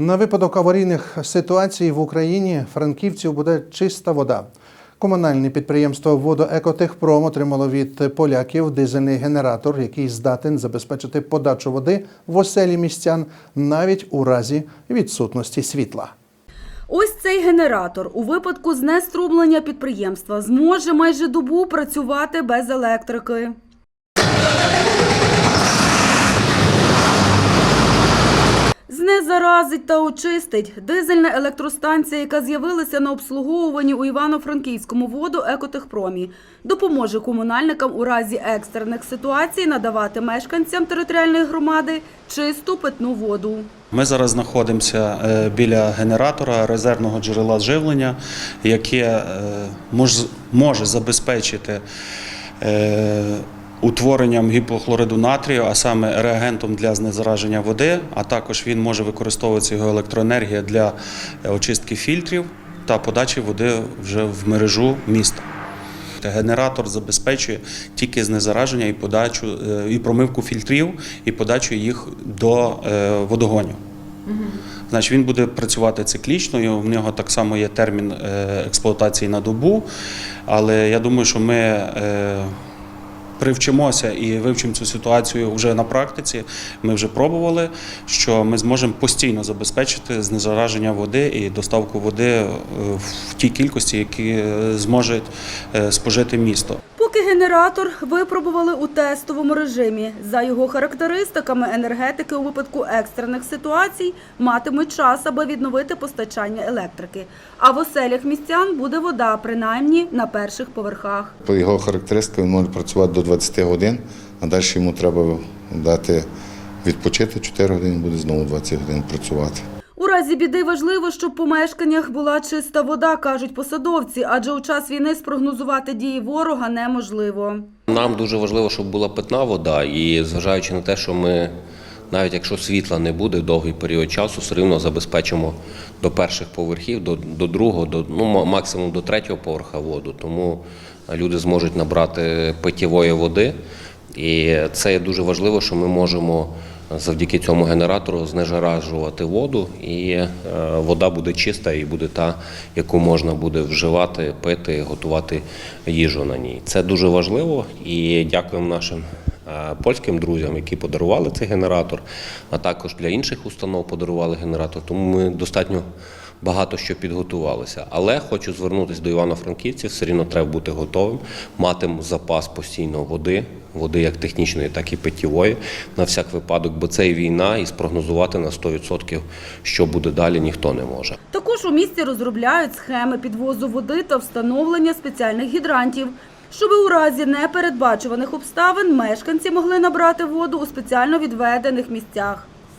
На випадок аварійних ситуацій в Україні франківців буде чиста вода. Комунальне підприємство «Водоекотехпром» отримало від поляків дизельний генератор, який здатен забезпечити подачу води в оселі містян навіть у разі відсутності світла. Ось цей генератор у випадку знеструблення підприємства зможе майже добу працювати без електрики. Знезаразить та очистить дизельна електростанція, яка з'явилася на обслуговуванні у Івано-Франківському воду Екотехпромі, допоможе комунальникам у разі екстрених ситуацій надавати мешканцям територіальної громади чисту питну воду. Ми зараз знаходимося е, біля генератора резервного джерела живлення, яке е, мож- може забезпечити е, утворенням гіпохлориду натрію, а саме реагентом для знезараження води, а також він може використовуватися його електроенергія для е, очистки фільтрів та подачі води вже в мережу міста. Генератор забезпечує тільки знезараження і подачу е, і промивку фільтрів, і подачу їх до е, водогонів. Значить, він буде працювати циклічно, в нього так само є термін експлуатації на добу. Але я думаю, що ми привчимося і вивчимо цю ситуацію вже на практиці. Ми вже пробували, що ми зможемо постійно забезпечити знезараження води і доставку води е, в тій кількості, які е, зможе е, спожити місто. Поки генератор випробували у тестовому режимі. За його характеристиками, енергетики у випадку екстрених ситуацій матимуть час, аби відновити постачання електрики. А в оселях містян буде вода, принаймні на перших поверхах. По його характеристикам він може працювати до 20 годин, а далі йому треба дати відпочити 4 години, буде знову 20 годин працювати. У разі біди важливо, щоб в помешканнях була чиста вода, кажуть посадовці, адже у час війни спрогнозувати дії ворога неможливо. Нам дуже важливо, щоб була питна вода, і зважаючи на те, що ми навіть якщо світла не буде довгий період часу, все рівно забезпечимо до перших поверхів, до, до другого, до ну максимум до третього поверха воду. Тому люди зможуть набрати питєвої води. І це є дуже важливо, що ми можемо завдяки цьому генератору знежаражувати воду, і е, вода буде чиста і буде та, яку можна буде вживати, пити, готувати їжу на ній. Це дуже важливо і дякуємо нашим польським друзям, які подарували цей генератор, а також для інших установ подарували генератор. Тому ми достатньо багато що підготувалися. Але хочу звернутися до Івано-Франківців, все рівно треба бути готовим, мати запас постійно води, води як технічної, так і питєвої, на всяк випадок, бо це і війна, і спрогнозувати на 100%, що буде далі, ніхто не може. Також у місті розробляють схеми підвозу води та встановлення спеціальних гідрантів, щоб у разі непередбачуваних обставин мешканці могли набрати воду у спеціально відведених місцях.